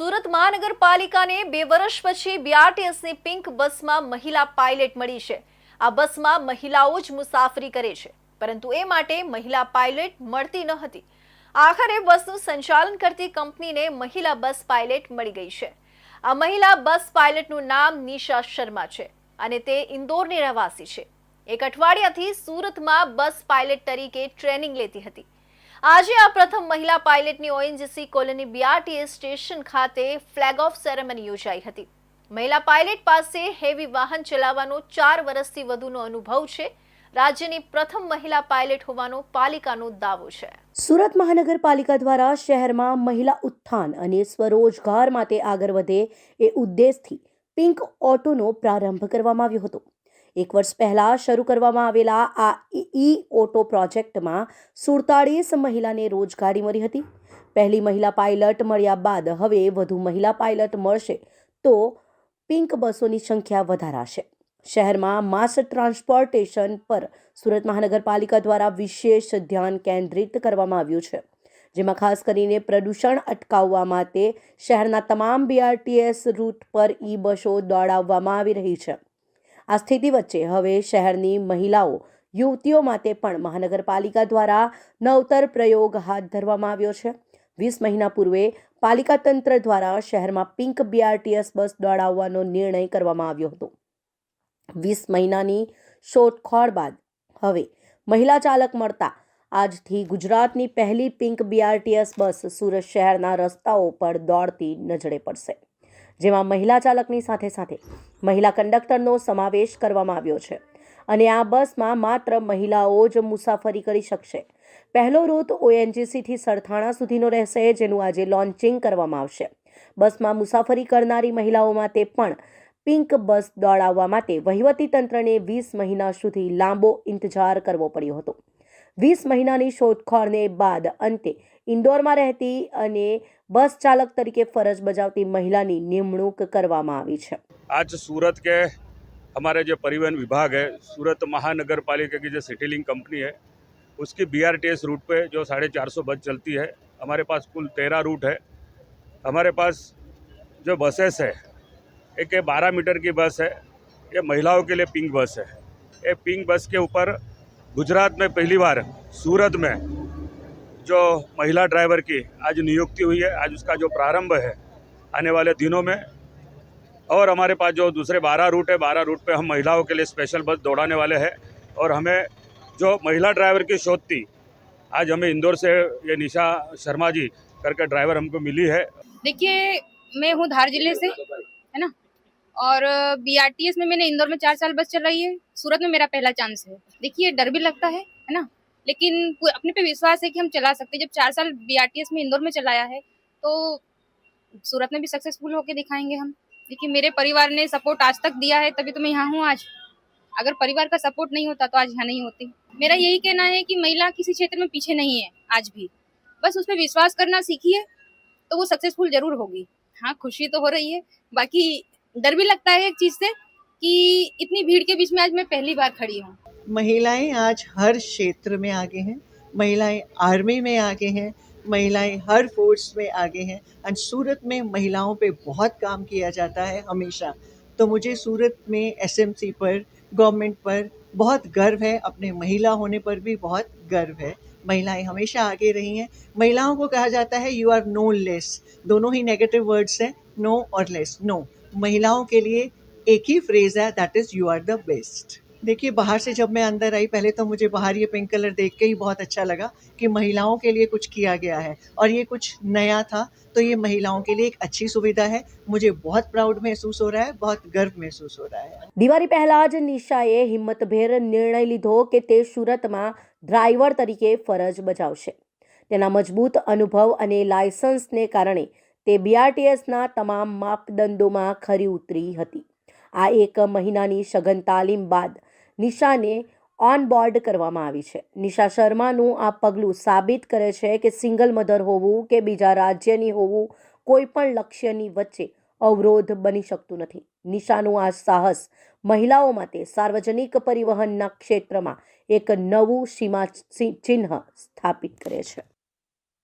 સુરત મહાનગરપાલિકાને બે વર્ષ પછી બીઆરટીએસની પિંક બસમાં મહિલા પાયલટ મળી છે. આ બસમાં મહિલાઓ જ મુસાફરી કરે છે, પરંતુ એ માટે મહિલા પાયલટ મળતી ન હતી. આખરે બસનું સંચાલન કરતી કંપનીને મહિલા બસ પાયલટ મળી ગઈ છે. આ મહિલા બસ પાયલટનું નામ નિશા શર્મા છે અને તે ઇન્દોરની રહેવાસી છે. એક અઠવાડિયાથી સુરતમાં બસ પાયલટ તરીકે ટ્રેનિંગ લેતી હતી. આજે આ પ્રથમ મહિલા પાયલટની ઓએનજીસી કોલોની બીઆરટીએસ સ્ટેશન ખાતે ફ્લેગ ઓફ સેરેમની યોજાઈ હતી. મહિલા પાયલટ પાસે હેવી વાહન ચલાવવાનો ચાર વર્ષથી વધુનો અનુભવ છે. રાજ્યની પ્રથમ મહિલા પાયલટ હોવાનો પાલિકાનો દાવો છે. સુરત મહાનગરપાલિકા દ્વારા શહેરમાં મહિલા ઉત્થાન અને સ્વરોજગાર માટે આગળ વધે એ ઉદ્દેશથી પિંક ઓટોનો પ્રારંભ કરવામાં આવ્યો હતો. એક વર્ષ પહેલાં શરૂ કરવામાં આવેલા આ ઈ ઓટો પ્રોજેક્ટમાં સુડતાળીસ મહિલાને રોજગારી મળી હતી. પહેલી મહિલા પાયલટ મળ્યા બાદ હવે વધુ મહિલા પાયલટ મળશે તો પિંક બસોની સંખ્યા વધારાશે. શહેરમાં માસ ટ્રાન્સપોર્ટેશન પર સુરત મહાનગરપાલિકા દ્વારા વિશેષ ધ્યાન કેન્દ્રિત કરવામાં આવ્યું છે, જેમાં ખાસ કરીને પ્રદૂષણ અટકાવવા માટે શહેરના તમામ બીઆરટીએસ રૂટ પર ઈ બસો દોડાવવામાં આવી રહી છે. આ સ્થિતિ વચ્ચે હવે શહેરની મહિલાઓ યુવતીઓ માટે પણ મહાનગરપાલિકા દ્વારા નવતર પ્રયોગ હાથ ધરવામાં આવ્યો છે. વીસ મહિના પૂર્વે પાલિકા તંત્ર દ્વારા શહેરમાં પિંક બીઆરટીએસ બસ દોડાવવાનો નિર્ણય કરવામાં આવ્યો હતો. વીસ મહિનાની શોધખોળ બાદ હવે મહિલા ચાલક મળતા આજથી ગુજરાતની પહેલી પિંક બીઆરટીએસ બસ સુરત શહેરના રસ્તાઓ પર દોડતી નજરે પડશે. જેમાં મહિલા ચાલકની સાથે સાથે મહિલા કંડક્ટરનો સમાવેશ કરવામાં આવ્યો છે. અને આ બસમાં માત્ર મહિલાઓ જ મુસાફરી કરી શકશે. પહેલો રૂટ ઓએનજીસીથી સરથાણા સુધીનો રહેશે, જેનું આજે લોન્ચિંગ કરવામાં આવશે. બસમાં મુસાફરી કરનારી મહિલાઓ માટે પણ પિંક બસ દોડાવવા માટે વહીવટી તંત્રને વીસ મહિના સુધી લાંબો ઇંતજાર કરવો પડ્યો હતો. વીસ મહિનાની શોધખોળને બાદ અંતે ઇન્દોરમાં રહેતી અને બસ ચાલક તરીકે ફરજ બજાવતી મહિલાની નિમણૂક કરવામાં આવી છે आज सूरत के हमारे जो परिवहन विभाग है सूरत महानगर पालिका की जो सिटीलिंग कंपनी है उसकी B R T S route पे जो साढ़े चार सौ बस चलती है हमारे पास कुल तेरह रूट है हमारे पास जो बसेस है एक ये बारह मीटर की बस है ये महिलाओं के लिए पिंक बस है ये पिंक बस के ऊपर गुजरात में पहली बार सूरत में जो महिला ड्राइवर की आज नियुक्ति हुई है, आज उसका जो प्रारंभ है आने वाले दिनों में, और हमारे पास जो दूसरे बारह रूट है, बारह रूट पे हम महिलाओं के लिए स्पेशल बस दौड़ाने वाले हैं, और हमें जो महिला ड्राइवर की शोध थी आज हमें इंदौर से ये निशा शर्मा जी करके ड्राइवर हमको मिली है। देखिए, मैं हूँ धार ज़िले से, है ना? और बीआरटीएस में मैंने इंदौर में चार साल बस चलाई है, सूरत में मेरा पहला चांस है। देखिए, डर भी लगता है है ना? लेकिन अपने पे विश्वास है कि हम चला सकते हैं। जब चार साल बीआरटीएस में इंदौर में चलाया है तो सूरत में भी सक्सेसफुल होके दिखाएँगे हम। देखिए, मेरे परिवार ने सपोर्ट आज तक दिया है, तभी तो मैं यहाँ हूँ आज। अगर परिवार का सपोर्ट नहीं होता तो आज यहाँ नहीं होती। मेरा यही कहना है कि महिला किसी क्षेत्र में पीछे नहीं है आज भी। बस उस पर विश्वास करना सीखिए तो वो सक्सेसफुल ज़रूर होगी। हाँ खुशी तो हो रही है। बाकी डर भी लगता है एक चीज़ से कि इतनी भीड़ के बीच में आज मैं पहली बार खड़ी हूँ। महिलाएँ आज हर क्षेत्र में आगे हैं, महिलाएँ आर्मी में आगे हैं, महिलाएँ हर फोर्स में आगे हैं और सूरत में महिलाओं पे बहुत काम किया जाता है हमेशा। तो मुझे सूरत में एसएमसी पर गवर्नमेंट पर बहुत गर्व है, अपने महिला होने पर भी बहुत गर्व है। महिलाएँ हमेशा आगे रही हैं। महिलाओं को कहा जाता है यू आर नो लेस दोनों ही नेगेटिव वर्ड्स हैं नो और लेस नो महिलाओं के लिए एक ही फ्रेज है that is you are the best देखिए बाहर से जब मैं अंदर आई पहले तो मुझे बाहर ये पिंक कलर देख के ही बहुत अच्छा लगा कि महिलाओं के लिए कुछ किया गया है और ये कुछ नया था तो ये महिलाओं के लिए एक अच्छी सुविधा है मुझे बहुत प्राउड महसूस हो रहा है बहुत गर्व महसूस हो रहा है દિવાળી પહેલા જ નિશાએ હિંમતભેર નિર્ણય લીધો કે તે સુરતમાં ડ્રાઈવર તરીકે ફરજ બજાવશે તેના મજબૂત અનુભવ અને લાયસન્સને કારણે તે બીઆરટીએસના તમામ માપદંડોમાં ખરી ઉતરી હતી આ એક મહિનાની સઘન તાલીમ બાદ નિશાને ઓન બોર્ડ કરવામાં આવી છે. નિશા શર્માનું આ પગલું સાબિત કરે છે કે સિંગલ મધર હોવું કે બીજા રાજ્યની હોવું કોઈ પણ લક્ષ્યની વચ્ચે અવરોધ બની શકતું નથી. નિશાનું આ સાહસ મહિલાઓ માટે સાર્વજનિક પરિવહનના ક્ષેત્રમાં એક નવું સીમા ચિહ્ન સ્થાપિત કરે છે.